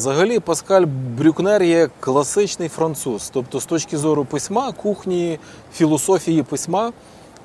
Взагалі, Паскаль Брюкнер є класичний француз. Тобто, з точки зору письма, кухні, філософії письма,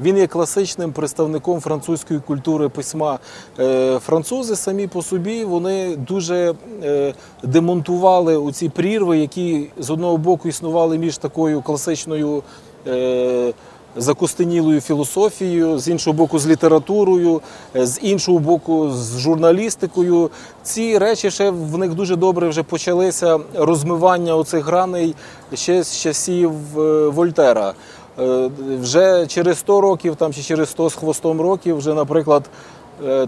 він є класичним представником французької культури письма. Е, Французи самі по собі вони дуже е, демонтували оці прірви, які з одного боку існували між такою класичною. Закостенілою філософією, з іншого боку, з літературою, е, з іншого боку, з журналістикою. Ці речі ще в них дуже добре вже почалися розмивання оцих граней ще з часів е, Вольтера. Е, Вже через 100 років там чи через 100 з хвостом років, вже, наприклад,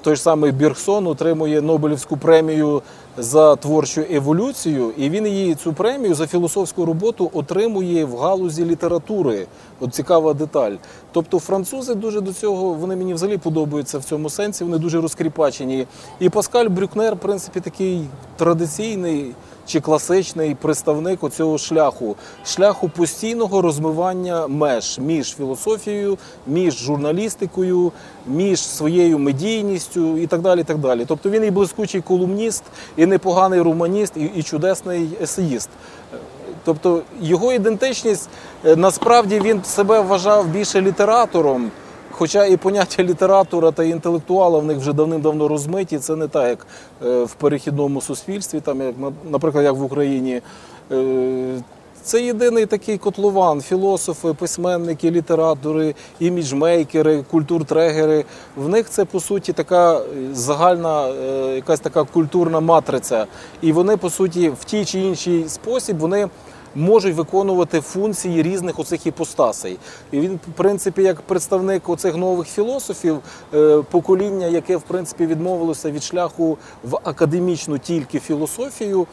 той ж самий Бірксон отримує Нобелівську премію за творчу еволюцію, і він її цю премію за філософську роботу отримує в галузі літератури. От цікава деталь. Тобто французи дуже до цього вони мені взагалі подобаються в цьому сенсі. Вони дуже розкріпачені. І Паскаль Брюкнер, в принципі, такий традиційний. Чи класичний представник оцього шляху, шляху постійного розмивання меж між філософією, між журналістикою, між своєю медійністю і так далі. І так далі. Тобто він і блискучий колумніст, і непоганий романіст, і, і чудесний есеїст. Тобто його ідентичність е, насправді він себе вважав більше літератором. Хоча і поняття літератора та інтелектуала в них вже давним-давно розмиті, це не так, як е, в перехідному суспільстві, там як наприклад, як в Україні. Це єдиний такий котлован, філософи, письменники, літератори, іміджмейкери, культуртрегери. В них це по суті така е, загальна, е, якась така культурна матриця. І вони, по суті, в тій чи інший спосіб вони можуть виконувати функції різних оцих іпостасей. І він, в принципі, як представник оцих нових філософів, е, покоління, яке в принципі відмовилося від шляху в академічну тільки філософію.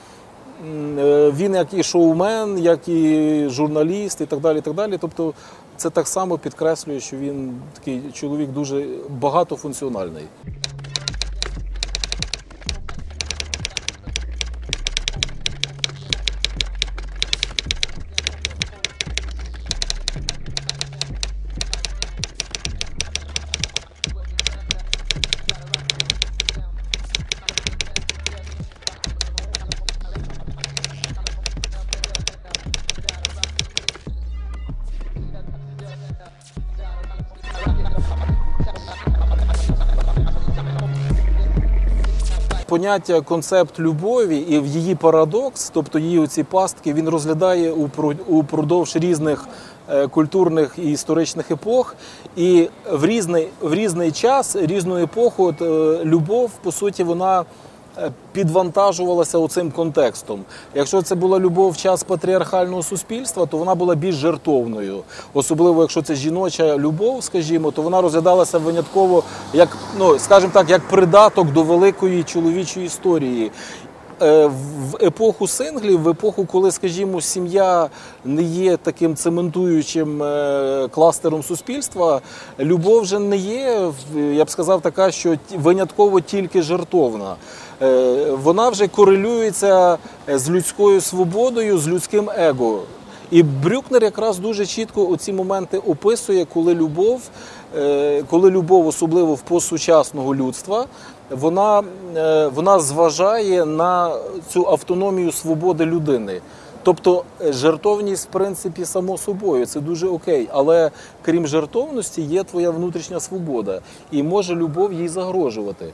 Е, Він як і шоумен, як і журналіст, і так далі. І так далі. Тобто, це так само підкреслює, що він такий чоловік дуже багатофункціональний. Поняття концепт любові і в її парадокс, тобто її оці пастки, він розглядає упро- упродовж різних е, культурних і історичних епох. І в різний, в різний час, різну епоху, от, е, любов, по суті, вона підвантажувалася оцим контекстом. Якщо це була любов в час патріархального суспільства, то вона була більш жертовною. Особливо, якщо це жіноча любов, скажімо, то вона розглядалася винятково як, ну скажімо так, як придаток до великої чоловічої історії. Е, В епоху синглів, в епоху, коли, скажімо, сім'я не є таким цементуючим е, кластером суспільства, любов вже не є, я б сказав, така, що винятково тільки жертовна. Е, Вона вже корелюється з людською свободою, з людським его. І Брюкнер якраз дуже чітко оці моменти описує, коли любов, коли любов, особливо в постсучасного людства, вона, е, вона зважає на цю автономію свободи людини. Тобто е, жертовність, в принципі, само собою, це дуже окей. Але крім жертовності, є твоя внутрішня свобода, і може любов їй загрожувати.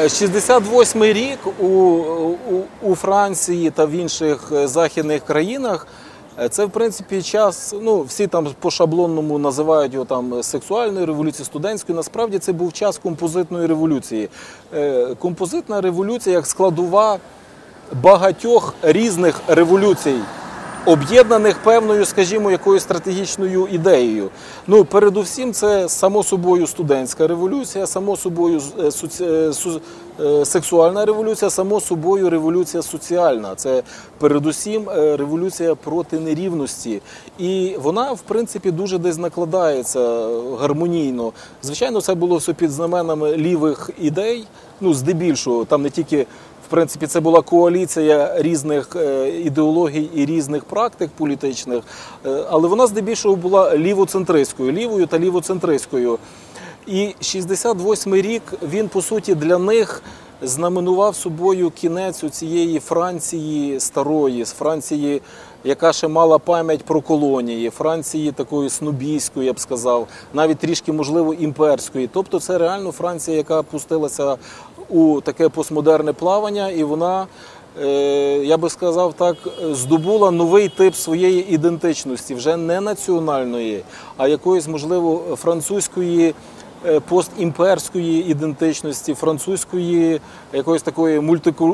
Е, 68-й рік у, у, у Франції та в інших е, західних країнах. е, Це в принципі час. Ну всі там по шаблонному називають його там сексуальною революцією, студентською. Насправді це був час композитної революції. Е, Композитна революція як складова багатьох різних революцій. Об'єднаних певною, скажімо, якоюсь стратегічною ідеєю. Ну, передусім, це само собою студентська революція, само собою е, е, е, сексуальна революція, само собою революція соціальна. Це передусім революція проти нерівності. І вона, в принципі, дуже десь накладається гармонійно. Звичайно, це було все під знаменами лівих ідей. Ну, здебільшого, там не тільки принципі, це була коаліція різних е, ідеологій і різних практик політичних, е, але вона здебільшого була лівоцентристською, лівою та лівоцентристською. І 68-й рік він по суті для них знаменував собою кінець цієї Франції старої, з Франції, яка ще мала пам'ять про колонії, Франції такої снобійської, я б сказав, навіть трішки можливо імперської. Тобто, це реально Франція, яка пустилася у таке постмодерне плавання, і вона. е, Я би сказав так, здобула новий тип своєї ідентичності, вже не національної, а якоїсь, можливо, французької е, постімперської ідентичності, французької якоїсь такої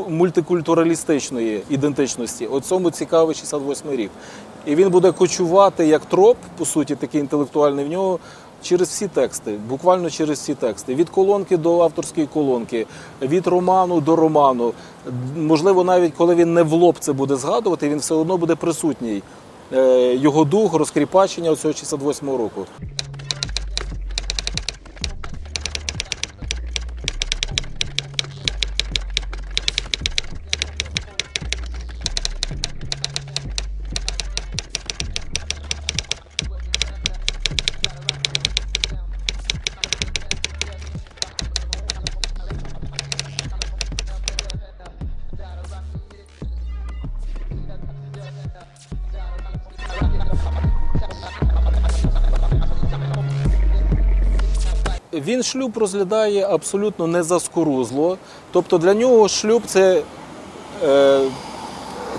мультикультуралістичної ідентичності. От цьому цікавий 68 рік. І він буде кочувати як троп, по суті, такий інтелектуальний в нього. Через всі тексти, буквально через всі тексти, від колонки до авторської колонки, від роману до роману. Можливо, навіть коли він не в лоб це буде згадувати, він все одно буде присутній. Е, Його дух, розкріпачення цього 68-го року. Він шлюб розглядає абсолютно не заскорузло. Тобто для нього шлюб це, е,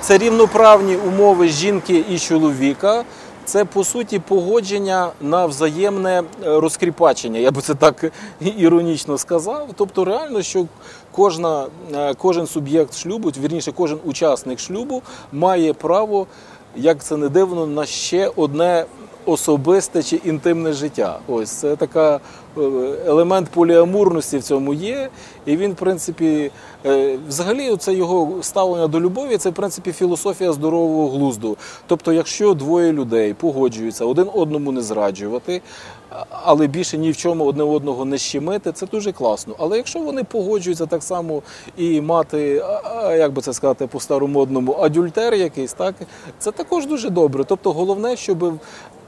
це рівноправні умови жінки і чоловіка. Це по суті погодження на взаємне е, розкріпачення. Я би це так іронічно сказав. Тобто, реально, що кожна, е, кожен суб'єкт шлюбу, вірніше, кожен учасник шлюбу має право, як це не дивно, на ще одне особисте чи інтимне життя. Ось це така елемент поліамурності в цьому є. І він, в принципі, е, взагалі, це його ставлення до любові, це в принципі філософія здорового глузду. Тобто, якщо двоє людей погоджуються один одному не зраджувати, але більше ні в чому одне одного не щемити, це дуже класно. Але якщо вони погоджуються так само і мати, як би це сказати, по старомодному адюльтер якийсь, так це також дуже добре. Тобто, головне, щоб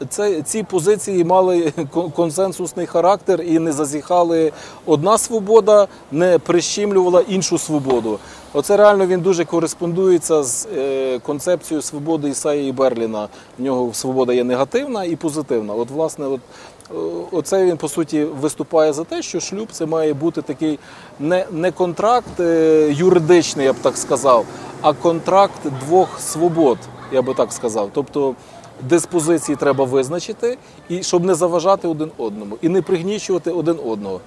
це, ці позиції мали консенсусний характер і не зазіхали одна свобода, не прищемлювала іншу свободу. Оце реально він дуже кореспондується з е, концепцією свободи Ісаї Берліна. В нього свобода є негативна і позитивна. От, власне, от, е, оце він по суті виступає за те, що шлюб це має бути такий не, не контракт е, юридичний, я б так сказав, а контракт двох свобод, я би так сказав. Тобто диспозиції треба визначити, і щоб не заважати один одному, і не пригнічувати один одного.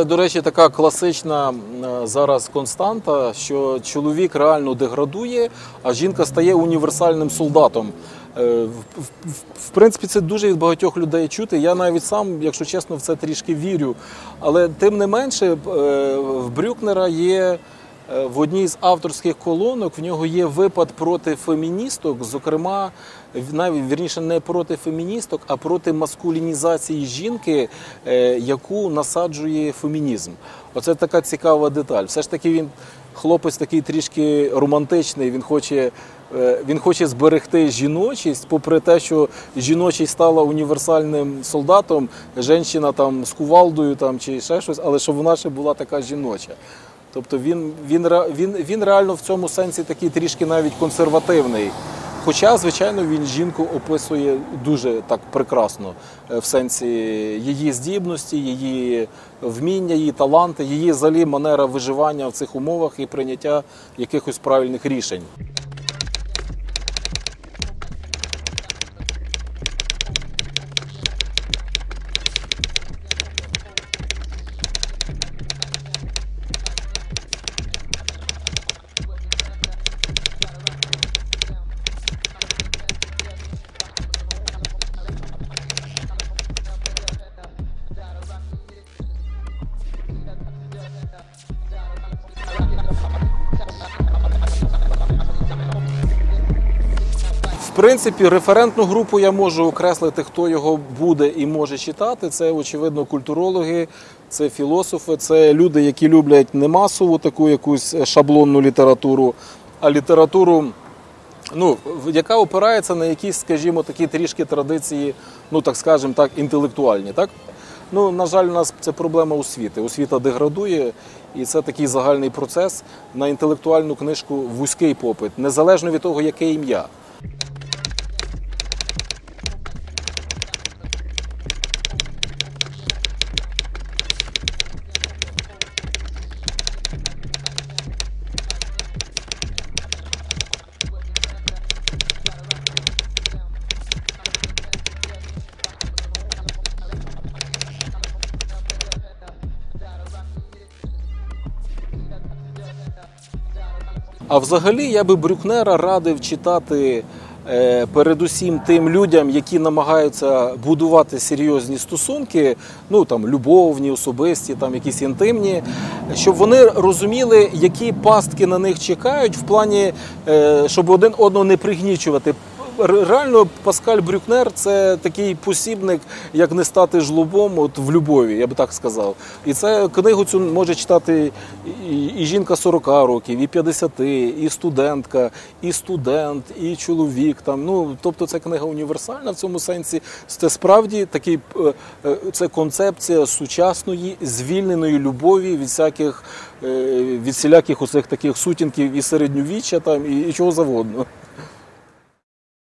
Це, до речі, така класична зараз константа, що чоловік реально деградує, а жінка стає універсальним солдатом. Е, в принципі, це дуже від багатьох людей чути. Я навіть сам, якщо чесно, в це трішки вірю. Але тим не менше, е, в Брюкнера є. В одній з авторських колонок в нього є випад проти феміністок, зокрема, навіть вірніше не проти феміністок, а проти маскулінізації жінки, е, яку насаджує фемінізм. Оце така цікава деталь. Все ж таки він хлопець такий трішки романтичний. Він хоче, е, він хоче зберегти жіночість, попри те, що жіночість стала універсальним солдатом, жінка там з кувалдою там чи ще щось, але щоб вона ще була така жіноча. Тобто він, він, він, він реально в цьому сенсі такий трішки навіть консервативний. Хоча, звичайно, він жінку описує дуже так прекрасно е, в сенсі її здібності, її вміння, її таланти, її взагалі манера виживання в цих умовах і прийняття якихось правильних рішень. Принципі, референтну групу я можу окреслити, хто його буде і може читати. Це, очевидно, культурологи, це філософи, це люди, які люблять не масову таку якусь шаблонну літературу, а літературу, ну, яка опирається на якісь, скажімо, такі трішки традиції, ну так скажемо так, інтелектуальні. Так? Ну, на жаль, у нас це проблема освіти. Освіта деградує, і це такий загальний процес на інтелектуальну книжку вузький попит, незалежно від того, яке ім'я. А взагалі я би Брюкнера радив читати е, передусім тим людям, які намагаються будувати серйозні стосунки, ну там любовні, особисті, там якісь інтимні, щоб вони розуміли, які пастки на них чекають, в плані, е, щоб один одного не пригнічувати. Ре- Реально, Паскаль Брюкнер це такий посібник, як не стати жлобом от в любові, я би так сказав. І це книгу цю може читати і, і жінка 40 років, і 50, і студентка, і студент, і чоловік. Там ну тобто, це книга універсальна в цьому сенсі. Це справді такий е, е, це концепція сучасної звільненої любові від всяких е, від всіляких оцих таких сутінків і середньовіччя там і, і чого завгодно.